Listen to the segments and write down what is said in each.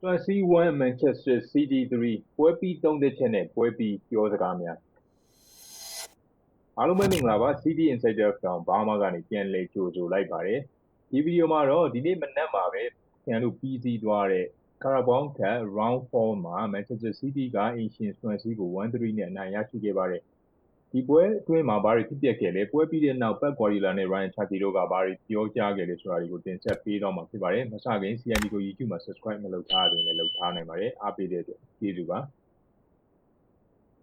Swansea 1 Manchester City 3ပွဲပြီး3သက်ချက်နဲ့ပွဲပြီးပြောစကားများအားလုံးပဲမင်္ဂလာပါ City Insider ကောင်ဘာမှကနေပြန်လည်ကြိုဆိုလိုက်ပါတယ်ဒီဗီဒီယိုမှာတော့ဒီနေ့မနက်မှာပဲပြန်လို့ပြီးစီးသွားတဲ့ Carabao Cup Round 4မှာ Manchester City ကအင်ရှင် Swansea ကို1-3နဲ့အနိုင်ရရှိခဲ့ပါတယ် ဒီပွဲအတွင်းမှာဘာတွေဖြစ်ပျက်ခဲ့လဲပွဲပြီးတဲ့နောက်ပက်ကွာဒီလာနဲ့ Ryan Cherky တို့ကဘာတွေပြောကြားခဲ့လဲဆိုတာတွေကိုတင်ဆက်ပေးတော့မှာဖြစ်ပါတယ်မစခင် CND ကို YouTube မှာ subscribe မလုပ်ထားတဲ့လည်းလုပ်ထားနိုင်ပါတယ်အားပေးတဲ့အတွက်ကျေးဇူးပါ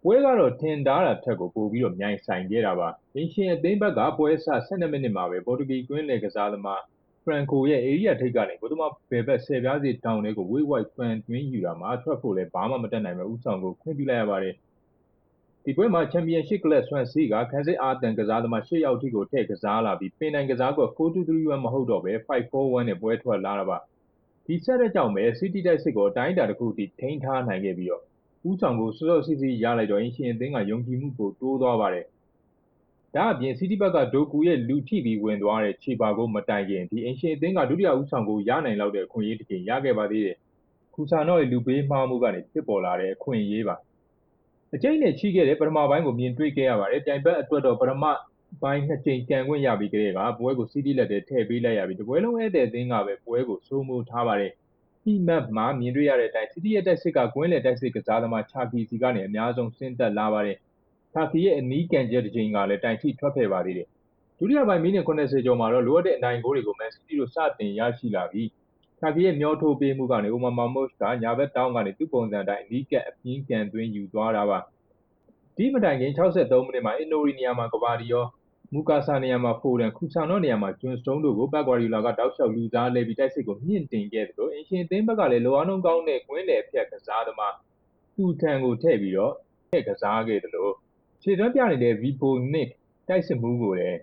ပွဲကတော့ထင်သားတာထက်ကိုပိုပြီးတော့မြိုင်ဆိုင်ခဲ့တာပါအင်ရှင်အသိမ်းဘက်ကပွဲစ12မိနစ်မှာပဲပေါ်တူဂီကွင်းလေကစားသမားဖရန်ကိုရဲ့အေရီးယာထိပ်ကနေဘုသမာဘယ်ဘက်ဆယ်ပြားစီတောင်တွေကိုဝိတ်ဝိုက်ဖန်တွင်းယူတာမှာထွက်ဖို့လည်းဘာမှမတက်နိုင်ပဲဥဆောင်ကိုခွင့်ပြုလိုက်ရပါတယ် ဒီပွဲမှာ ချန်ပီယံရှစ်ကလပ် ဆွမ်စီကခန်းစစ်အာတန်ကစားသမား ၈ ယောက်ထိကို ထည့်ကစားလာပြီး ပင်နိုင်ကစားကွက် 4-2-3-1 မဟုတ်တော့ပဲ5-4-1 နဲ့ ပွဲထွက်လာတာပါ ဒီဆက်တဲ့ကြောင့်ပဲ စီးတီးတိုက်စစ်ကို အတိုင်းအတာတစ်ခုထိ ထိန်းထားနိုင်ခဲ့ပြီးတော့ဦးဆောင်ကိုစောစောစီးစီးရလိုက်တော့အင်ရှင်အသင်းက ယုံကြည်မှုကိုတိုးသွားပါတယ် ဒါအပြင် စီးတီးဘက်က ဒိုကူရဲ့ လူထိပြီးဝင်သွားတဲ့ခြေပါကိုမတိုင်ခင် ဒီအင်ရှင်အသင်းက ဒုတိယဦးဆောင်ကိုရနိုင်လောက်တဲ့ အခွင့်အရေးတစ်ချိန်ရခဲ့ပါသေးတယ် ခူဆာနော့ရဲ့ လူပေးမှားမှုကနေ ဖြစ်ပေါ်လာတဲ့ အခွင့်အရေးပါ အကျိတ်နဲ့ချိခဲ့တဲ့ပထမပိုင်းကိုမြင်တွေ့ခဲ့ရပါတယ်။ပြိုင်ဘက်အတွက်တော့ပထမပိုင်းနှစ်ကြိမ်ကန်ခွင့်ရပြီးကလေးကပွဲကိုစီးတီးလက်ထဲထည့်ပေးလိုက်ရပြီးတပွဲလုံးဧည့်သည်အသင်းကပဲပွဲကိုစိုးမိုးထားပါတယ်။ Heat map မှာမြင်တွေ့ရတဲ့အတိုင်းစီးတီးရဲ့တိုက်စစ်ကကွင်းလယ်တိုက်စစ်ကစားသမားချာကီစီကနေအများဆုံးဆင်းသက်လာပါတယ်။ချာကီရဲ့အနီးကန်ချက်တစ်ချိန်ကလည်းတိုင်ထိထွက်ခဲ့ပါသေးတယ်။ဒုတိယပိုင်းမိနစ်80ကျော်မှာတော့လိုအပ်တဲ့အနိုင်ဂိုးတွေကိုမန်စီးတီးတို့စတင်ရရှိလာပြီး ချာကီရဲ့မျောထိုးပေးမှုကနေ အိုမာမာမုတ်ကညာဘက်တောင်းကနေသူ့ပုံစံတိုင်းအနီးကပ်အပြင်းကန်သွင်းယူသွားတာပါဒီမတိုင်ခင်63မိနစ်မှာအင်နိုရီနေရာမှာကဘာဒီယောမူကာဆာနေရာမှာဖိုဒန်ခူဆာနော့နေရာမှာဂျွန်စတုံးတို့ကိုဘက်ကွာဒီလာကတောက်လျှောက်လူစားလဲပြီးတိုက်စစ်ကိုမြင့်တင်ခဲ့တယ်လို့အင်ရှင်အသင်းဘက်ကလည်းလိုအားလုံးကောင်းတဲ့ကွင်းလေအဖြတ်ကစားသမားသူထန်ကိုထည့်ပြီးတော့ထည့်ကစားခဲ့တယ်လို့ခြေသွမ်းပြနေတဲ့ဗီပိုနစ်တိုက်စစ်မှုကိုလည်း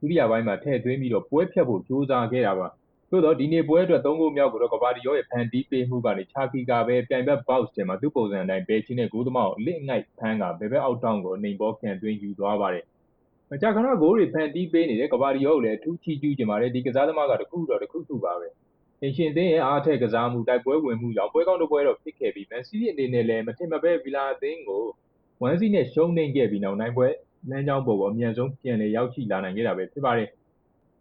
ဒုတိယပိုင်းမှာထည့်သွင်းပြီးတော့ပွဲဖြတ်ဖို့ကြိုးစားခဲ့တာပါ သို့တော့ဒီနေ့ပွဲအတွက်၃ဂိုးမြောက်ကိုတော့ကဘာဒီယောရဲ့ဖန်တီးပေးမှုကနေချာကီကပဲပြိုင်ဘက် box ထဲမှာသူ့ပုံစံအတိုင်းဘယ်ချင်းနဲ့ဂိုးသမားကိုလစ်ငိုက်ဖမ်းကဘယ်ဘက်အောက်တောင်းကိုအနေဘောခံသွင်းယူသွားပါတယ်မကြာခဏဂိုးတွေဖန်တီးပေးနေတဲ့ကဘာဒီယောကိုလည်းအထူးချီးကျူးကြပါတယ်ဒီကစားသမားကတခုတော့တခုခုပါပဲအင်ရှင်သင်းရဲ့အားထက်ကစားမှုတိုက်ပွဲဝင်မှုကြောင့်ပွဲကောင်းတစ်ပွဲတော့ဖြစ်ခဲ့ပြီးမန်စီးတီးအနေနဲ့လည်းမထင်မပဲဗီလာအသင်းကိုဝမ်စီနဲ့ရှုံးနိမ့်ခဲ့ပြီးနောက်နိုင်ပွဲလမ်းကြောင်းပေါ်ကိုအမြန်ဆုံးပြန်လည်ရောက်ရှိလာနိုင်ခဲ့တာပဲဖြစ်ပါတယ်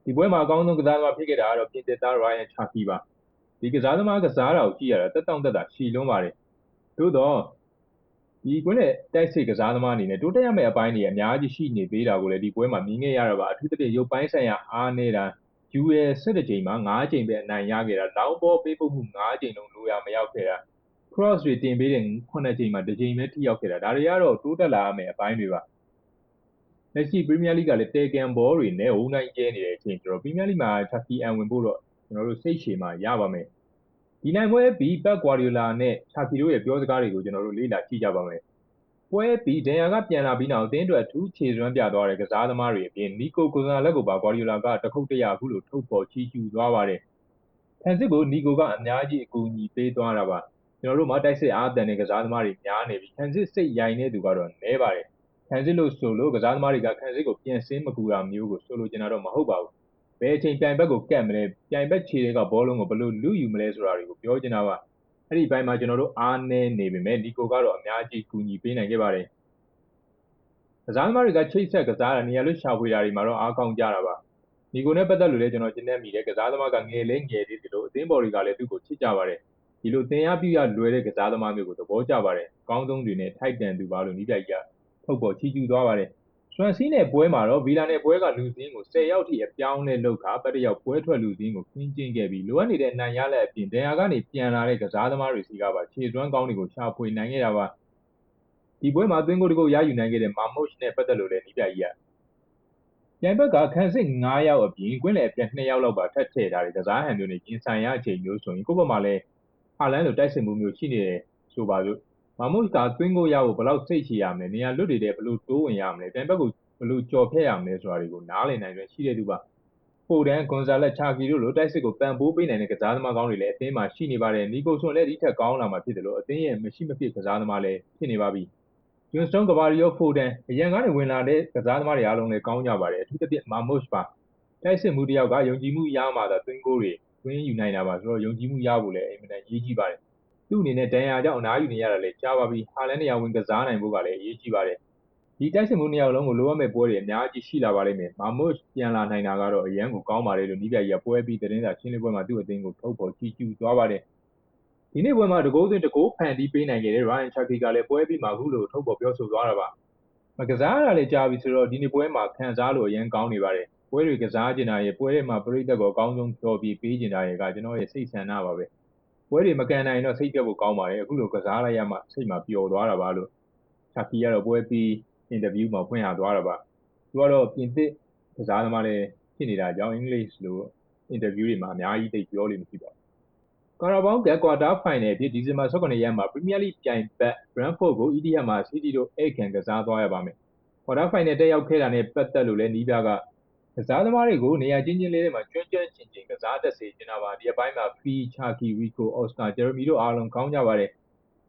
ဒီပွဲမှာအကောင်းဆုံးကစားသမားဖြစ်ခဲ့တာကတော့ပြင်သစ်သား Ryan Cherky ပါဒီကစားသမားကစားတာကိုကြည့်ရတာတက်တောင့်တက်တာရှည်လွန်းပါတယ်သို့တော့ဒီကွင်းနဲ့တိုက်စစ်ကစားသမားအနေနဲ့တိုးတက်ရမယ့်အပိုင်းတွေအများကြီးရှိနေသေးတာကိုလည်းဒီပွဲမှာမြင်ခဲ့ရတာပါအထူးသဖြင့်ရုပ်ပိုင်းဆိုင်ရာအားနေတာ UL 17ချိန်မှာ9ချိန်ပဲအနိုင်ရခဲ့တာလောင်းဘောပေးပုတ်မှု9ချိန်လုံးလိုရမရောက်ခဲ့တာ cross တွေတင်ပေးတဲ့9ချိန်မှာတစ်ချိန်ပဲထိရောက်ခဲ့တာဒါတွေကတော့တိုးတက်လာရမယ့်အပိုင်းတွေပါ လက်ရှိပရီးမီးယားလိကလည်းတေကန်ဘောတွေနဲ့ဝုန်းတိုင်းကျဲနေတဲ့အချိန်ဆိုတော့ပရီးမီးယားလိမှာချက်ဖီအန်ဝင်ဖို့တော့ကျွန်တော်တို့စိတ်ရှည်မှရပါမယ်ဒီနိုင်ပွဲပြီးပက်ကွာဒီယိုလာနဲ့ချာဖီတို့ရဲ့ပြောစကားတွေကိုကျွန်တော်တို့လေ့လာကြည့်ကြပါမယ်ပွဲပြီးဒန်ယာကပြန်လာပြီးနောက်အသင်းအတွက်အထူးခြေစွမ်းပြသွားတဲ့ကစားသမားတွေအပြင်နီကိုကိုဇာလက်ကိုပါဂွာဒီယိုလာကတခုတ်တရအခုလိုထုတ်ပေါ်ချီးကျူးသွားပါတယ်ဖန်စစ်ကိုနီကိုကအများကြီးအကူအညီပေးသွားတာပါကျွန်တော်တို့မှတိုက်စစ်အားတန်တဲ့ကစားသမားတွေများနေပြီဖန်စစ်စိတ်ရိုင်တဲ့သူကတော့နည်းပါတယ် ခံစစ်လို့ဆိုလို့ကစားသမားတွေကခံစစ်ကိုပြန်ဆင်းမကူတာမျိုးကိုဆိုလိုချင်တာတော့မဟုတ်ပါဘူးဘယ်အချိန်ပြိုင်ဘက်ကိုကတ်မလဲပြိုင်ဘက်ခြေတွေကဘောလုံးကိုဘယ်လိုလူယူမလဲဆိုတာတွေကိုပြောချင်တာပါအဲ့ဒီဘိုင်းမှာကျွန်တော်တို့အားနည်းနေပေမဲ့ဒီကိုကတော့အများကြီးကူညီပေးနိုင်ခဲ့ပါတယ်ကစားသမားတွေကချိတ်ဆက်ကစားတာနေရာလွတ်ရှာဖွေတာတွေမှာတော့အားကောင်းကြတာပါဒီကိုနဲ့ပတ်သက်လို့လည်းကျွန်တော်ကျင်းနေမိတယ်ကစားသမားကငယ်လေးငယ်သေးတယ်လို့အသင်းဘော်တွေကလည်းသူ့ကိုချစ်ကြပါတယ်ဒီလိုသင်အားပြရလွယ်တဲ့ကစားသမားမျိုးကိုသဘောကျပါတယ်အကောင်းဆုံးတွေနဲ့ထိုက်တန်သူပါလို့နီးပြကြီးက ထုတ်ပေါ်ချီးကျူးသွားပါတယ်။ဆွမ်စီးနဲ့ပွဲမှာတော့ဗီလာနဲ့ပွဲကလူစင်းကို10ရောက်ထိအပြောင်းနဲ့လောက်ခါပတ်တယောက်ပွဲထွက်လူစင်းကိုခင်းကျင်းခဲ့ပြီးလိုအပ်နေတဲ့အနိုင်ရလက်အပြင်ဒန်ယာကနေပြန်လာတဲ့ကစားသမားတွေစီကပါခြေသွမ်းကောင်းတွေကိုရှာဖွေနိုင်ခဲ့တာပါ။ဒီပွဲမှာသွင်းကိုတကုတ်ရယူနိုင်ခဲ့တဲ့မာမုတ်နဲ့ပတ်သက်လို့လည်းနီးပြကြီးကပြိုင်ဘက်ကခန်းစစ်9ယောက်အပြင်ကွင်းလယ်အပြက်2ယောက်လောက်ပါထပ်ထည့်ထားတဲ့ကစားဟန်မျိုးနဲ့ရင်ဆိုင်ရအချိန်မျိုးဆိုရင်ကိုယ့်ဘက်မှာလည်းဟာလန်လိုတိုက်စစ်မှုမျိုးရှိနေတယ်ဆိုပါစို့ မာမုတ်ကသွင်းကိုရဖို့ဘယ်လောက်စိတ်ရှည်ရမလဲနေရာလွတ်တွေတဲ့ဘယ်လိုတိုးဝင်ရမလဲပြန်ဘက်ကိုဘယ်လိုကြော်ဖြတ်ရမလဲဆိုတာတွေကိုနားလည်နိုင်တယ်ရှိတဲ့သူပါဖိုဒန်ဂွန်ဇာလက်ချာကီတို့လိုတိုက်စစ်ကိုပံ့ပိုးပေးနိုင်တဲ့ကစားသမားကောင်းတွေလည်းအသင်းမှာရှိနေပါတယ်နီကိုဆွန်လည်းဒီထက်ကောင်းလာမှာဖြစ်တယ်လို့အသင်းရဲ့မရှိမဖြစ်ကစားသမားလည်းဖြစ်နေပါပြီဂျွန်စတုန်ကဘာရီယိုဖိုဒန်အရန်ကနေဝင်လာတဲ့ကစားသမားတွေအားလုံးလည်းကောင်းကြပါတယ်အထူးသဖြင့်မာမုတ်ပါတိုက်စစ်မှုတယောက်ကယုံကြည်မှုရမှသာသွင်းကိုတွေသွင်းယူနိုင်တာပါဆိုတော့ယုံကြည်မှုရဖို့လည်းအင်မတန်ရေးကြည့်ပါတယ် သူ့အနေနဲ့ဒဏ်ရာကြောင့်အနားယူနေရတာလည်းကြားပါပြီဟာလန်နေရာဝင်ကစားနိုင်ဖို့ကလည်းအရေးကြီးပါတယ်ဒီတိုက်စစ်မှုနှစ်ယောက်လုံးကိုလိုအပ်မဲ့ပွဲတွေအများကြီးရှိလာပါလိမ့်မယ်မာမွတ်ပြန်လာနိုင်တာကတော့အရန်ကိုကောင်းပါတယ်လို့နီးပြကြီးကပွဲပြီးသတင်းစာရှင်းလင်းပွဲမှာသူ့အသင်းကိုထုတ်ဖော်ကြည့်ကျူသွားပါတယ်ဒီနေ့ပွဲမှာတကိုးစင်တကိုးဖန်တီးပေးနိုင်ခဲ့တဲ့ Ryan Cherky ကလည်းပွဲပြီးမှအခုလိုထုတ်ဖော်ပြောဆိုသွားတာပါမကစားရတာလည်းကြားပြီဆိုတော့ဒီနေ့ပွဲမှာခံစားလို့အရင်ကောင်းနေပါတယ်ပွဲတွေကစားကျင်တာရဲ့ပွဲတွေမှာပြိသက်ကိုအကောင်းဆုံးဖြော်ပြီးပေးကျင်တာရဲ့ကကျွန်တော်ရဲ့စိတ်ဆန္ဒပါပဲ ပွဲတွေမကန်နိုင်တော့စိတ်ပြတ်ဖို့ကောင်းပါတယ်အခုလိုကစားလိုက်ရမှစိတ်မှာပျော်သွားတာပါလို့ Cherky ကတော့ပွဲပြီးအင်တာဗျူးမှာဖွင့်ရသွားတာပါသူကတော့ပြင်သစ်ကစားသမားလည်းဖြစ်နေတာကြောင့်အင်္ဂလိပ်လိုအင်တာဗျူးတွေမှာအများကြီးသိပြောလို့မရှိပါဘူးကာရာဘောင်းကကွာတာဖိုင်နယ်ဖြစ်ဒီဇင်ဘာ18ရက်မှာပရီးမီးယားလိပြိုင်ဘက် Brentford ကို ETH မှာ City တို့အိတ်ခံကစားသွားရပါမယ်။ကွာတာဖိုင်နယ်တက်ရောက်ခဲ့တာနဲ့ပတ်သက်လို့လည်းနီးပြက ကစားသမားတွေကိုနေရာချင်းချင်းလေးတွေမှာကျွမ်းကျွမ်းကျင်ကျင်ကစားတတ်စေချင်တာပါဒီအပိုင်းမှာဖီချာကီဝီကိုအော်စတာဂျယ်ရမီတို့အားလုံးကောင်းကြပါတယ်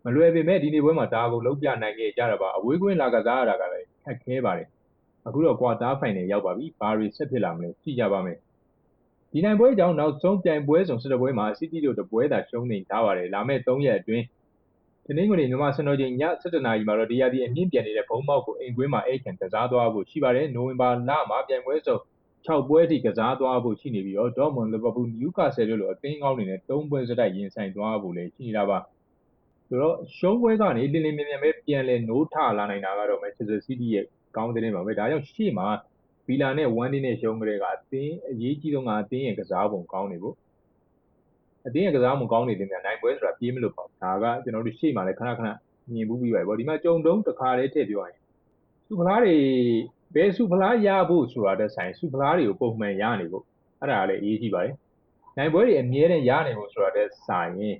မလွယ်ပေမဲ့ဒီနေ့ပွဲမှာဒါကိုလုံးပြနိုင်ခဲ့ကြတာပါအဝေးကွင်းလာကစားရတာကလည်းခက်ခဲပါတယ်အခုတော့ကွာတာဖိုင်နယ်ရောက်ပါပြီဘာရီဆက်ဖြစ်လာမလဲကြည့်ကြပါမယ်ဒီနိုင်ပွဲကြောင့်နောက်ဆုံးပြိုင်ပွဲဆောင်စစ်တပွဲမှာစီးတီးတို့တပွဲသာရှုံးနေထားပါတယ်လာမယ့်3ရက်အတွင်းဒီနေ့ကနေမြန်မာစံတော်ချိန်ည7:00နာရီမှာတော့ဒီယာဒီအမြင့်ပြန်နေတဲ့ဘုံမောက်ကိုအိမ်ကွင်းမှာအိတ်ခံကစားသွားဖို့ရှိပါတယ်နိုဝင်ဘာလမှာပြိုင်ပွဲဆောင် 6ပွဲထိကစားသွားဖို့ရှိနေပြီးတော့ဒေါ့မွန်လီဗာပူးနယူကာဆယ်တို့လိုအသင်းကောင်းတွေနဲ့3ပွဲစတိုက်ရင်ဆိုင်သွားဖို့လည်းရှိနေတာပါဆိုတော့ရှုံးပွဲကနေလင်းလင်းမြန်မြန်ပဲပြန်လဲနိုးထလာနိုင်တာကတော့ Manchester City ရဲ့ကောင်းတဲ့ပါပဲဒါကြောင့်ရှေ့မှာဗီလာနဲ့ဝမ်ဒီနဲ့ရှုံးကြတဲ့ကအသင်းအရေးကြီးဆုံးကအသင်းရဲ့ကစားပုံကောင်းနေဖို့အသင်းရဲ့ကစားပုံကောင်းနေတယ်များနိုင်ပွဲဆိုတာပြေးမလို့ပေါ့ဒါကကျွန်တော်တို့ရှေ့မှာလည်းခဏခဏမြင်မှုပြီးပါပေါ့ဒီမှာကြုံတုံးတစ်ခါလေးထည့်ပြောရင်စုဖလားတွေ ဘယ်စုဖလားရဖို့ဆိုတာတဲ့ဆိုင်စုဖလားတွေကိုပုံမှန်ရနေဖို့အဲ့ဒါလည်းအရေးကြီးပါတယ်နိုင်ပွဲတွေအမြဲတမ်းရနေဖို့ဆိုတာတဲ့ဆိုင်ရင်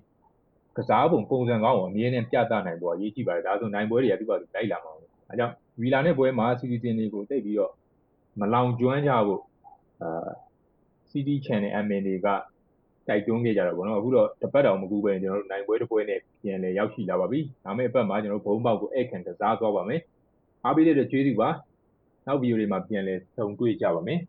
ကစားပုံပုံစံကောင်းကိုအမြဲတမ်းပြသနိုင်ဖို့အရေးကြီးပါတယ်ဒါဆိုနိုင်ပွဲတွေကသူ့ဘာသူလိုက်လာမှာပေါ့အဲကြောင့်ဗီလာနဲ့ပွဲမှာစီစီတင်တွေကိုတိတ်ပြီးတော့မလောင်ကျွမ်းကြဖို့အာ CD channel admin တွေကတိုက်တွန်းခဲ့ကြတော့ဗောနော်အခုတော့တပတ်တောင်မကူပဲကျွန်တော်တို့နိုင်ပွဲတစ်ပွဲနဲ့ပြန်လဲရောက်ရှိလာပါပြီဒါမဲ့အပတ်မှာကျွန်တော်တို့ဘုံပေါက်ကိုဧည့်ခံကစားသွားပါမယ်အားပေးတဲ့ကျေးဇူးပါ နောက်ဗီဒီယိုတွေမှာပြန်လဲဆုံတွေ့ကြပါမယ်